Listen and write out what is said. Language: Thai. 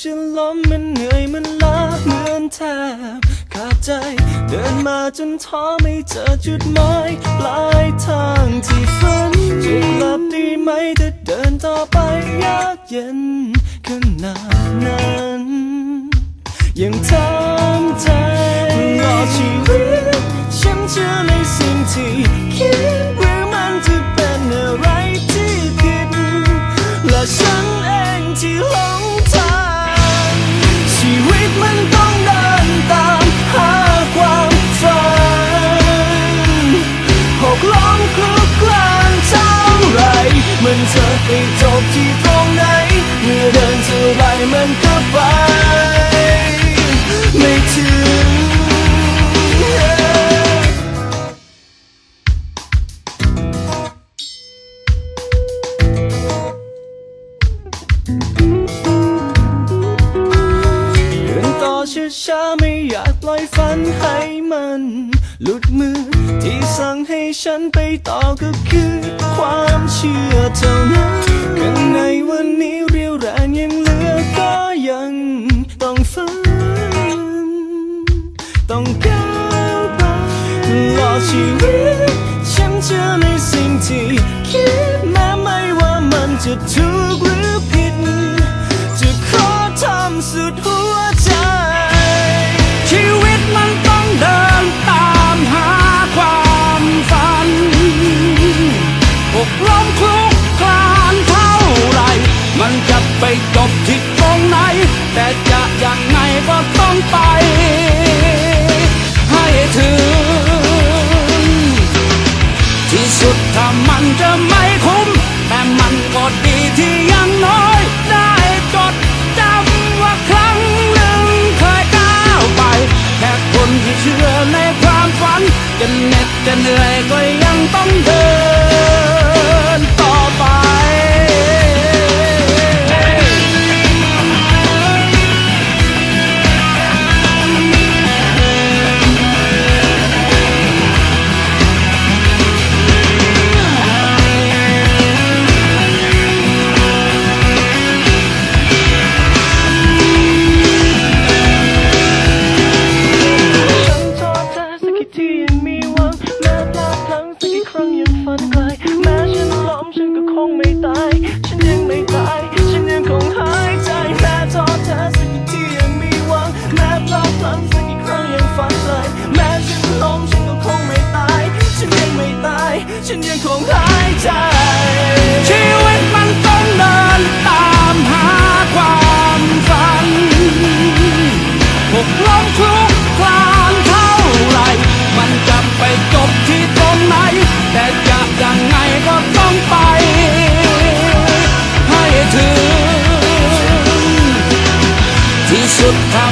จะล้มมันเหนื่อยมันล้าเหมือนแทบขาดใจ เดินมาจนท้อไม่เจอจุดหมายปลายทางที่ฝันจะกลับดีไหมถ้าเดินต่อไปยากเย็นขนาดนั้นยังทำใจตลอชีวิตฉันเชื่อในสิ่งที่คิด บที่ตรงไหน เมื่อเดินเท่าไรมันก็ไป ไม่ถึงเดินต่อช้าๆไม่อยากปล่อยฝันให้มัน หลุดมือที่สั่งให้ฉันไปต่อก็คือความ ต้องก้าวไปตลอดชีวิตฉันเชื่อในสิ่งที่คิดแม้ไม่ว่ามันจะถูก ที่ยังน้อยได้จดจำว่าครั้งหนึ่งเคยก้าวไป แค่คนที่เชื่อในความฝันจะเหน็ดจะเหนื่อยก็ยังต้องเดิน ฉันยังคงหายใจ ชีวิตมันต้องเดินตามหาความฝันหกล้มคลุกคลานเท่าไร มันจะไปจบที่ตรงไหน แต่จะยังไงก็ต้องไป ให้ถึง ที่สุดถ้ามันจะไม่คุ้ม